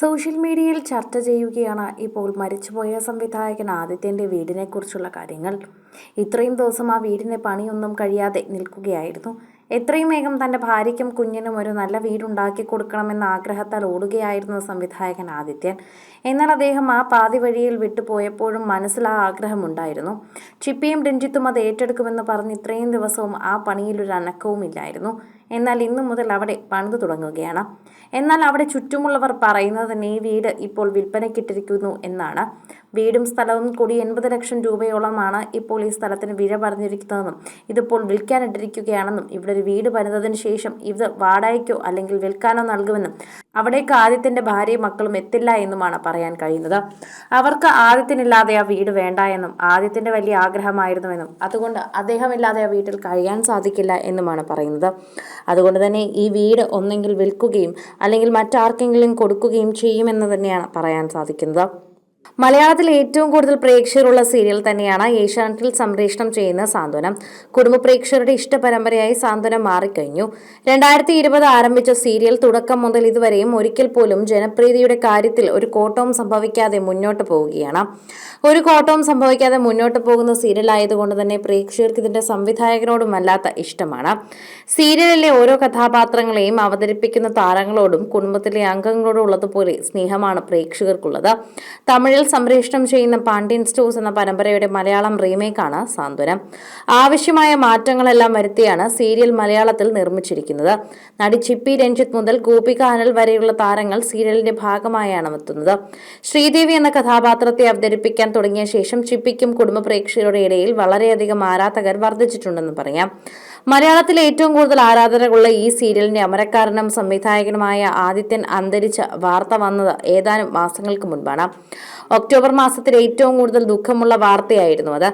Social മീഡിയയിൽ ചർച്ച ചെയ്യുകയാണ് ഇപ്പോൾ മരിച്ചുപോയ സംവിധായകൻ ആദിത്യന്റെ വീടിനെക്കുറിച്ചുള്ള കാര്യങ്ങൾ. ഇത്രയും ദിവസം ആ വീടിന്റെ പണിയൊന്നും കഴിയാതെ നിൽക്കുകയായിരുന്നു. എത്രയും വേഗം തന്റെ ഭാര്യയ്ക്കും കുഞ്ഞിനും ഒരു നല്ല വീടുണ്ടാക്കി കൊടുക്കണമെന്ന ആഗ്രഹത്താൽ ഓടുകയായിരുന്നു സംവിധായകൻ ആദിത്യൻ. എന്നാൽ അദ്ദേഹം ആ പാതി വഴിയിൽ വിട്ടുപോയപ്പോഴും മനസ്സിൽ ആ ആഗ്രഹമുണ്ടായിരുന്നു ചിപ്പിയും രഞ്ജിത്തും അത് ഏറ്റെടുക്കുമെന്ന് പറഞ്ഞ് ഇത്രയും ദിവസവും ആ പണിയിൽ ഒരു അനക്കവുമില്ലായിരുന്നു. എന്നാൽ ഇന്നു മുതൽ അവിടെ പണിതു തുടങ്ങുകയാണ്. എന്നാൽ അവിടെ ചുറ്റുമുള്ളവർ പറയുന്നത് തന്നെ ഈ വീട് ഇപ്പോൾ വിൽപ്പനയ്ക്കിട്ടിരിക്കുന്നു എന്നാണ്. വീടും സ്ഥലവും കൂടി എൺപത് ലക്ഷം രൂപയോളമാണ് ഇപ്പോൾ ഈ സ്ഥലത്തിന് വില പറഞ്ഞിരിക്കുന്നതെന്നും ഇതിപ്പോൾ വിൽക്കാനിട്ടിരിക്കുകയാണെന്നും ഇവിടെ ഒരു വീട് പണിതതിന് ശേഷം ഇത് വാടകയ്ക്കോ അല്ലെങ്കിൽ വിൽക്കാനോ നൽകുമെന്നും അവിടേക്ക് ആദിത്യന്റെ ഭാര്യയും മക്കളും എത്തില്ല എന്നുമാണ് പറയാൻ കഴിയുന്നത്. അവർക്ക് ആദിത്യനില്ലാതെ ആ വീട് വേണ്ട എന്നും ആദിത്യന്റെ വലിയ ആഗ്രഹമായിരുന്നുവെന്നും അതുകൊണ്ട് അദ്ദേഹമില്ലാതെ ആ വീട്ടിൽ കഴിയാൻ സാധിക്കില്ല എന്നുമാണ് പറയുന്നത്. അതുകൊണ്ട് തന്നെ ഈ വീട് ഒന്നെങ്കിൽ വിൽക്കുകയും അല്ലെങ്കിൽ മറ്റാർക്കെങ്കിലും കൊടുക്കുകയും ചെയ്യുമെന്ന് തന്നെയാണ് പറയാൻ സാധിക്കുന്നത്. മലയാളത്തിൽ ഏറ്റവും കൂടുതൽ പ്രേക്ഷകരുള്ള സീരിയൽ തന്നെയാണ് ഏഷ്യാനെറ്റിൽ സംപ്രേഷണം ചെയ്യുന്ന സാന്ത്വനം. കുടുംബ പ്രേക്ഷകരുടെ ഇഷ്ടപരമ്പരയായി സാന്ത്വനം മാറിക്കഴിഞ്ഞു. രണ്ടായിരത്തി ഇരുപത് ആരംഭിച്ച സീരിയൽ തുടക്കം മുതൽ ഇതുവരെയും ഒരിക്കൽ പോലും ജനപ്രീതിയുടെ കാര്യത്തിൽ ഒരു കോട്ടവും സംഭവിക്കാതെ മുന്നോട്ട് പോവുകയാണ്. ഒരു കോട്ടവും സംഭവിക്കാതെ മുന്നോട്ട് പോകുന്ന സീരിയൽ ആയതുകൊണ്ട് തന്നെ പ്രേക്ഷകർക്ക് ഇതിന്റെ സംവിധായകനോടും വല്ലാത്ത ഇഷ്ടമാണ്. സീരിയലിലെ ഓരോ കഥാപാത്രങ്ങളെയും അവതരിപ്പിക്കുന്ന താരങ്ങളോടും കുടുംബത്തിലെ അംഗങ്ങളോടും ഉള്ളതുപോലെ സ്നേഹമാണ് പ്രേക്ഷകർക്കുള്ളത്. തമിഴിൽ സംപ്രേഷണം ചെയ്യുന്ന പാണ്ഡ്യൻ സ്റ്റോസ് എന്ന പരമ്പരയുടെ മലയാളം റീമേക്കാണ് സാന്ത്വനം. ആവശ്യമായ മാറ്റങ്ങളെല്ലാം വരുത്തിയാണ് സീരിയൽ മലയാളത്തിൽ നിർമ്മിച്ചിരിക്കുന്നത്. നടി ചിപ്പി രഞ്ജിത്ത് മുതൽ ഗോപിക അനൽ വരെയുള്ള താരങ്ങൾ സീരിയലിന്റെ ഭാഗമായാണ് എത്തുന്നത്. ശ്രീദേവി എന്ന കഥാപാത്രത്തെ അവതരിപ്പിക്കാൻ തുടങ്ങിയ ശേഷം ചിപ്പിക്കും കുടുംബ പ്രേക്ഷകരുടെ ഇടയിൽ വളരെയധികം ആരാധകർ വർദ്ധിച്ചിട്ടുണ്ടെന്ന് പറയാം. മലയാളത്തിലെ ഏറ്റവും കൂടുതൽ ആരാധകരുള്ള ഈ സീരിയലിന്റെ അമരക്കാരനും സംവിധായകനുമായ ആദിത്യൻ അന്തരിച്ച വാർത്ത വന്നത് ഏതാനും മാസങ്ങൾക്ക് മുൻപാണ്. ഒക്ടോബർ മാസത്തിൽ ഏറ്റവും കൂടുതൽ ദുഃഖമുള്ള വാർത്തയായിരുന്നു അത്.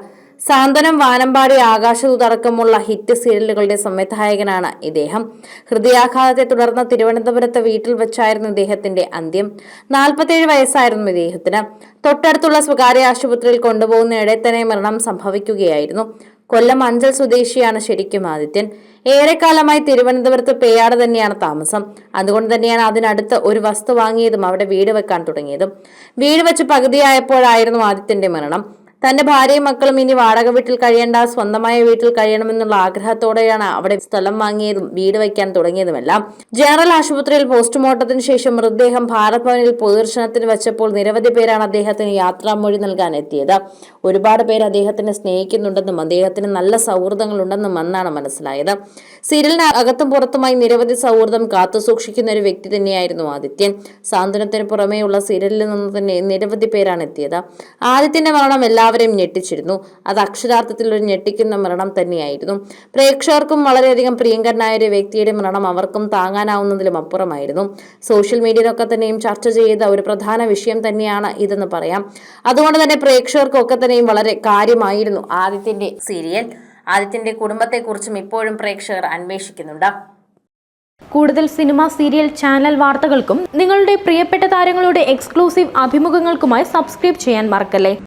സാന്ത്വനം വാനമ്പാടി ആകാശദൂതടക്കമുള്ള ഹിറ്റ് സീരിയലുകളുടെ സംവിധായകനാണ് ഇദ്ദേഹം. ഹൃദയാഘാതത്തെ തുടർന്ന് തിരുവനന്തപുരത്തെ വീട്ടിൽ വെച്ചായിരുന്നു ഇദ്ദേഹത്തിന്റെ അന്ത്യം. നാൽപ്പത്തേഴ് വയസ്സായിരുന്നു ഇദ്ദേഹത്തിന്. തൊട്ടടുത്തുള്ള സ്വകാര്യ ആശുപത്രിയിൽ കൊണ്ടുപോകുന്നതിടെ തന്നെ മരണം സംഭവിക്കുകയായിരുന്നു. കൊല്ലം അഞ്ചൽ സ്വദേശിയാണ് ശരിക്കും ആദിത്യൻ. ഏറെക്കാലമായി തിരുവനന്തപുരത്ത് പേയാട് തന്നെയാണ് താമസം. അതുകൊണ്ട് തന്നെയാണ് അതിനടുത്ത് ഒരു വസ്തു വാങ്ങിയതും അവിടെ വീട് വെക്കാൻ തുടങ്ങിയതും. വീട് വെച്ച് പകുതിയായപ്പോഴായിരുന്നു ആദിത്യന്റെ മരണം. തന്റെ ഭാര്യയും മക്കളും ഇനി വാടക വീട്ടിൽ കഴിയേണ്ട സ്വന്തമായ വീട്ടിൽ കഴിയണമെന്നുള്ള ആഗ്രഹത്തോടെയാണ് അവിടെ സ്ഥലം വാങ്ങിയതും വീട് വയ്ക്കാൻ തുടങ്ങിയതുമെല്ലാം. ജനറൽ ആശുപത്രിയിൽ പോസ്റ്റ്മോർട്ടത്തിന് ശേഷം മൃതദേഹം ഭാരത് ഭവനിൽ പൊതുദർശനത്തിന് വെച്ചപ്പോൾ നിരവധി പേരാണ് അദ്ദേഹത്തിന് യാത്രാമൊഴി നൽകാൻ എത്തിയത്. ഒരുപാട് പേര് അദ്ദേഹത്തിനെ സ്നേഹിക്കുന്നുണ്ടെന്നും അദ്ദേഹത്തിന് നല്ല സൗഹൃദങ്ങളുണ്ടെന്നും അന്നാണ് മനസ്സിലായത്. സീരിയലിന് അകത്തും പുറത്തുമായി നിരവധി സൗഹൃദം കാത്തുസൂക്ഷിക്കുന്ന ഒരു വ്യക്തി തന്നെയായിരുന്നു ആദിത്യൻ സാന്ത്വനത്തിന് പുറമേയുള്ള സീരിയലിൽ നിന്ന് തന്നെ നിരവധി പേരാണ് എത്തിയത്. ആദിത്യന്റെ മരണം എല്ലാ എല്ലാവരെയും ഞെട്ടിച്ചിരുന്നു. അത് അക്ഷരാർത്ഥത്തിൽ ഒരു ഞെട്ടിക്കുന്ന മരണം തന്നെയായിരുന്നു. പ്രേക്ഷകർക്കും വളരെയധികം പ്രിയങ്കരനായ ഒരു വ്യക്തിയുടെ മരണം അവർക്കും താങ്ങാനാവുന്നതിലും അപ്പുറമായിരുന്നു. സോഷ്യൽ മീഡിയയിലൊക്കെ തന്നെയും ചർച്ച ചെയ്ത ഒരു പ്രധാന വിഷയം തന്നെയാണ് ഇതെന്ന് പറയാം. അതുകൊണ്ട് തന്നെ പ്രേക്ഷകർക്കൊക്കെ തന്നെയും വളരെ കാര്യമായിരുന്നു ആദിത്യന്റെ സീരിയൽ. ആദിത്യന്റെ കുടുംബത്തെക്കുറിച്ചും ഇപ്പോഴും പ്രേക്ഷകർ അന്വേഷിക്കുന്നുണ്ട്. കൂടുതൽ സിനിമ സീരിയൽ ചാനൽ വാർത്തകൾക്കും നിങ്ങളുടെ പ്രിയപ്പെട്ട താരങ്ങളുടെ എക്സ്ക്ലൂസീവ് അഭിമുഖങ്ങൾക്കുമായി സബ്സ്ക്രൈബ് ചെയ്യാൻ മറക്കല്ലേ?